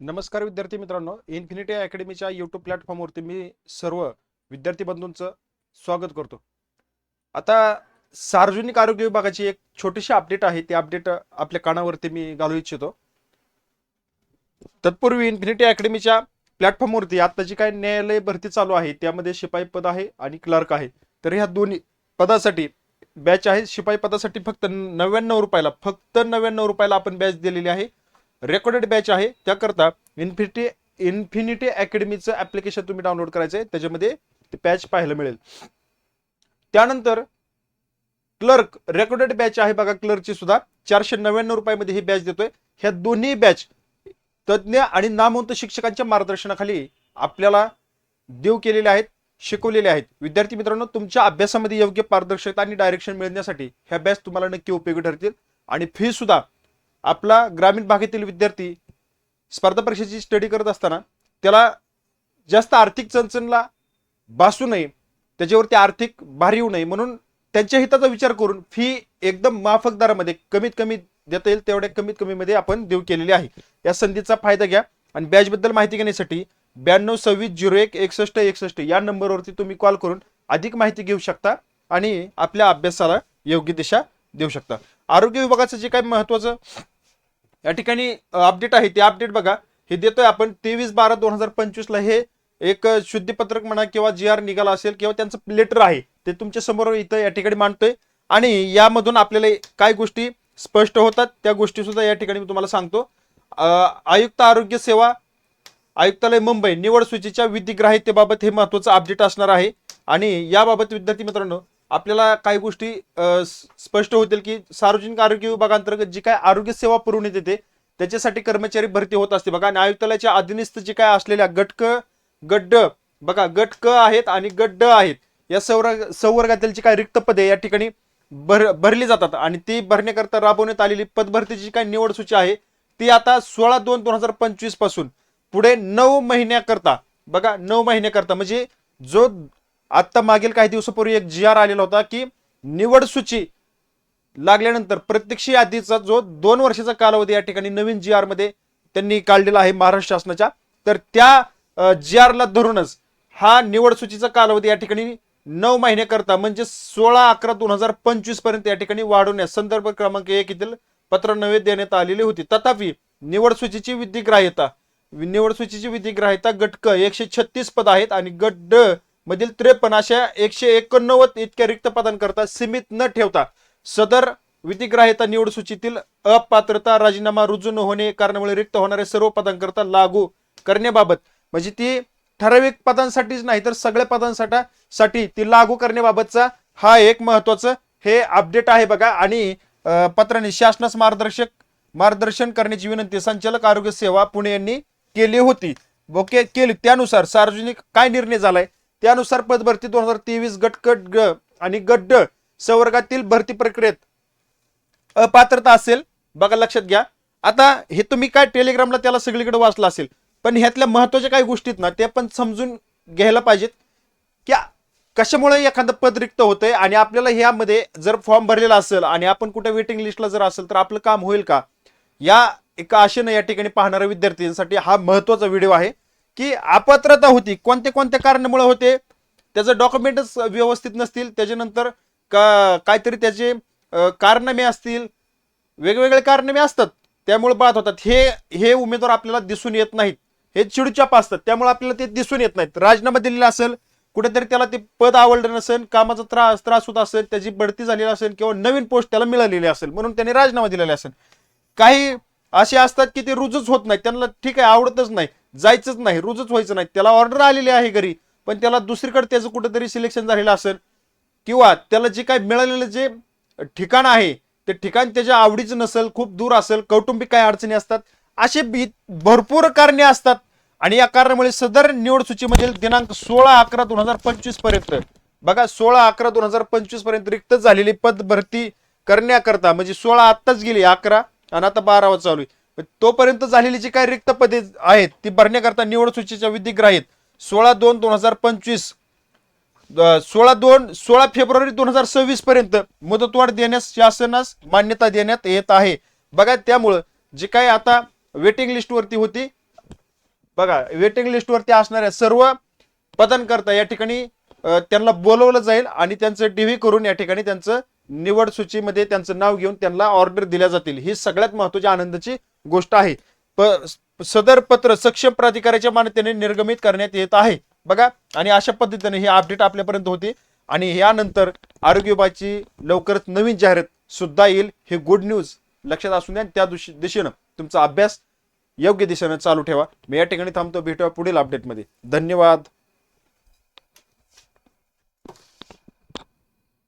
नमस्कार विद्यार्थी मित्रांनो इन्फिनिटी अकॅडमीच्या यूट्यूब प्लॅटफॉर्मवरती मी सर्व विद्यार्थी बंधूंचं स्वागत करतो. आता सार्वजनिक आरोग्य विभागाची एक छोटीशी अपडेट आहे ती अपडेट आपल्या कानावरती मी घालू इच्छितो. तत्पूर्वी इन्फिनिटी अकॅडमीच्या प्लॅटफॉर्मवरती आता जी काही न्यायालय भरती चालू आहे त्यामध्ये शिपाई पद आहे आणि क्लर्क आहे. तर ह्या दोन्ही पदासाठी बॅच आहे शिपाई पदासाठी फक्त नव्याण्णव रुपयाला फक्त नव्याण्णव रुपयाला आपण बॅच दिलेली आहे. रेकॉर्डेड बॅच आहे. त्याकरता इन्फिनिटी इन्फिनिटी अकॅडमीचं ऍप्लिकेशन तुम्ही डाउनलोड करायचं आहे त्याच्यामध्ये ते बॅच पाहायला मिळेल. त्यानंतर क्लर्क रेकॉर्डेड बॅच आहे बघा क्लर्कची सुद्धा. चारशे नव्याण्णव रुपयामध्ये ही बॅच देतोय. ह्या दोन्ही बॅच तज्ज्ञ आणि नामवंत शिक्षकांच्या मार्गदर्शनाखाली आपल्याला देव केलेले आहेत शिकवलेले आहेत. विद्यार्थी मित्रांनो तुमच्या अभ्यासामध्ये योग्य पारदर्शकता आणि डायरेक्शन मिळण्यासाठी ह्या बॅच तुम्हाला नक्की उपयोगी ठरतील. आणि फी सुद्धा आपला ग्रामीण भागातील विद्यार्थी स्पर्धा परीक्षेची स्टडी करत असताना त्याला जास्त आर्थिक चणचणला भासू नये त्याच्यावरती आर्थिक भार येऊ नये म्हणून त्यांच्या हिताचा विचार करून फी एकदम माफक दरामध्ये कमीत कमी देता येईल तेवढ्या कमीत कमीमध्ये आपण देऊ केलेली आहे. या संधीचा फायदा घ्या आणि बॅचबद्दल माहिती घेण्यासाठी ब्याण्णव सव्वीस झिरो एक एकसष्ट एकसष्ट या नंबरवरती तुम्ही कॉल करून अधिक माहिती घेऊ शकता आणि आपल्या अभ्यासाला योग्य दिशा देऊ शकता. आरोग्य विभागाचं जे काही महत्वाचं या ठिकाणी अपडेट आहे. ते अपडेट बघा. हे देतोय आपण तेवीस बारा दोन हजार पंचवीस ला हे एक शुद्धीपत्रक म्हणा किंवा जी आर निघाला असेल किंवा त्यांचं लेटर आहे ते तुमच्यासमोर इथं या ठिकाणी मांडतोय. आणि यामधून आपल्याला काय गोष्टी स्पष्ट होतात त्या गोष्टी सुद्धा या ठिकाणी मी तुम्हाला सांगतो. आयुक्त आरोग्य सेवा आयुक्तालय मुंबई निवड सूचीच्या विधिग्राहितेबाबत हे महत्वाचं अपडेट असणार आहे. आणि याबाबत विद्यार्थी मित्रांनो आपल्याला काही गोष्टी स्पष्ट होतील की सार्वजनिक आरोग्य विभागांतर्गत जी काय आरोग्य सेवा पुरवण्यात येते त्याच्यासाठी कर्मचारी भरती होत असते. बघा आणि आयुक्तालयाच्या अधीनस्थ जे काय असलेल्या गटक गड्ड बघा गट क आहेत आणि गड्ड आहेत या संवर्ग संवर्गातील जी काय रिक्त पदे या ठिकाणी भर भरली जातात. आणि ती भरण्याकरता राबवण्यात आलेली पदभरतीची जी काय निवड सूची आहे ती आता सोळा दोन दोन हजार पंचवीसपासून पुढे नऊ महिन्याकरता बघा नऊ महिन्याकरता म्हणजे जो आत्ता मागील काही दिवसापूर्वी एक जी आर आलेला होता की निवड सूची लागल्यानंतर प्रत्यक्ष यादीचा जो दोन वर्षाचा कालावधी या ठिकाणी नवीन जी आरमध्ये त्यांनी काढलेला आहे महाराष्ट्र शासनाच्या. तर त्या जी आरला धरूनच हा निवड सूचीचा कालावधी या ठिकाणी नऊ महिन्याकरता म्हणजे सोळा अकरा दोन हजार पंचवीसपर्यंत या ठिकाणी वाढवण्यास संदर्भ क्रमांक एक येथील पत्र नवे देण्यात आलेली होती. तथापि निवड सूचीची विधिग्राह्यता निवड सूचीची विधिग्राह्यता गट क एकशे छत्तीस पद आहेत आणि गट ड मधील त्रेपन्न अशा एकशे एकोणनव्वद इतक्या रिक्त पदांकरता सीमित न ठेवता सदर विधिग्राहिता निवड सूचीतील अपात्रता राजीनामा रुजू न होणे कारणामुळे रिक्त होणाऱ्या सर्व पदांकरता लागू करण्याबाबत म्हणजे ती ठराविक पदांसाठीच नाही तर सगळ्या पदांसाठी साठी ती लागू करण्याबाबतचा हा एक महत्वाचं हे अपडेट आहे बघा. आणि पत्राने शासनास मार्गदर्शक मार्गदर्शन करण्याची विनंती संचालक आरोग्य सेवा पुणे यांनी केली होती. ओके केली. त्यानुसार सार्वजनिक काय निर्णय झालाय? त्यानुसार पदभरती दोन हजार तेवीस गट ग आणि गड्ड संवर्गातील भरती प्रक्रियेत अपात्रता असेल. बघा लक्षात घ्या. आता हे तुम्ही काय टेलिग्रामला त्याला सगळीकडे वाचलं असेल पण ह्यातल्या महत्त्वाच्या काही गोष्टीत ना ते पण समजून घ्यायला पाहिजेत. की कशामुळे एखादं पद रिक्त होतंय आणि आपल्याला ह्यामध्ये जर फॉर्म भरलेला असेल आणि आपण कुठे वेटिंग लिस्टला जर असेल तर आपलं काम होईल का? या एका आशेनं या ठिकाणी पाहणाऱ्या विद्यार्थ्यांसाठी हा महत्त्वाचा व्हिडिओ आहे. की अपात्रता होती. कोणत्या कोणत्या कारणामुळे होते? त्याचं डॉक्युमेंटच व्यवस्थित नसतील. त्याच्यानंतर का काहीतरी त्याचे कारणमे कारनामे असतील. वेगवेगळे कारनामे असतात. त्यामुळे बाद होतात. हे हे उमेदवार आपल्याला दिसून येत नाहीत. हे चिडचाप असतात. त्यामुळे आपल्याला ते दिसून येत नाहीत. राजीनामा दिलेला असेल कुठेतरी त्याला ते पद आवडलं नसेल कामाचा त्रास त्रास होत असेल त्याची बढती झालेली असेल किंवा नवीन पोस्ट त्याला मिळालेली असेल म्हणून त्याने राजीनामा दिलेला असेल. काही असे असतात की ते रुजूच होत नाही त्यांना ठीक आहे आवडतच नाही. जायचंच नाही रोजच व्हायचं नाही. त्याला ऑर्डर आलेली आहे घरी पण त्याला दुसरीकडे त्याचं कुठेतरी सिलेक्शन झालेलं असेल किंवा त्याला जे काय मिळालेलं जे ठिकाण आहे ते ठिकाण त्याच्या आवडीचं नसेल खूप दूर असेल कौटुंबिक काही अडचणी असतात असे भरपूर कारणे असतात. आणि या कारणामुळे सदर निवड सूचीमधील दिनांक सोळा अकरा दोन हजार पंचवीसपर्यंत बघा सोळा अकरा दोन हजार पंचवीसपर्यंत रिक्त झालेली पद भरती करण्याकरता म्हणजे सोळा आत्ताच गेली अकरा आणि आता बारावा चालू आहे. तोपर्यंत झालेली जी काही रिक्त पदे आहेत ती भरण्याकरता निवड सूचीच्या विधिग्राहीत सोळा दोन दोन हजार पंचवीस सोळा दोन सोळा फेब्रुवारी दोन हजार सव्वीस पर्यंत मुदतवाढ देण्यास शासनास मान्यता देण्यात येत आहे. बघा त्यामुळं जे काही आता वेटिंग लिस्टवरती होती बघा वेटिंग लिस्टवरती असणाऱ्या सर्व पदांकरता या ठिकाणी त्यांना बोलवलं जाईल आणि त्यांचं डीव्ही करून या ठिकाणी त्यांचं निवड सूचीमध्ये त्यांचं नाव घेऊन त्यांना ऑर्डर दिल्या जातील. ही सगळ्यात महत्वाची आनंदाची गोष्ट आहे. प सदर पत्र सक्षम प्राधिकाराच्या मान्यतेने निर्गमित करण्यात येत आहे. बघा आणि अशा पद्धतीने ही अपडेट आपल्यापर्यंत होती. आणि यानंतर आरोग्य विभागाची लवकरच नवीन जाहिरात सुद्धा येईल. हे गुड न्यूज लक्षात असू द्या आणि त्या दिशेनं तुमचा अभ्यास योग्य दिशेनं चालू ठेवा. मी या ठिकाणी थांबतो. भेटूया पुढील अपडेटमध्ये धन्यवाद.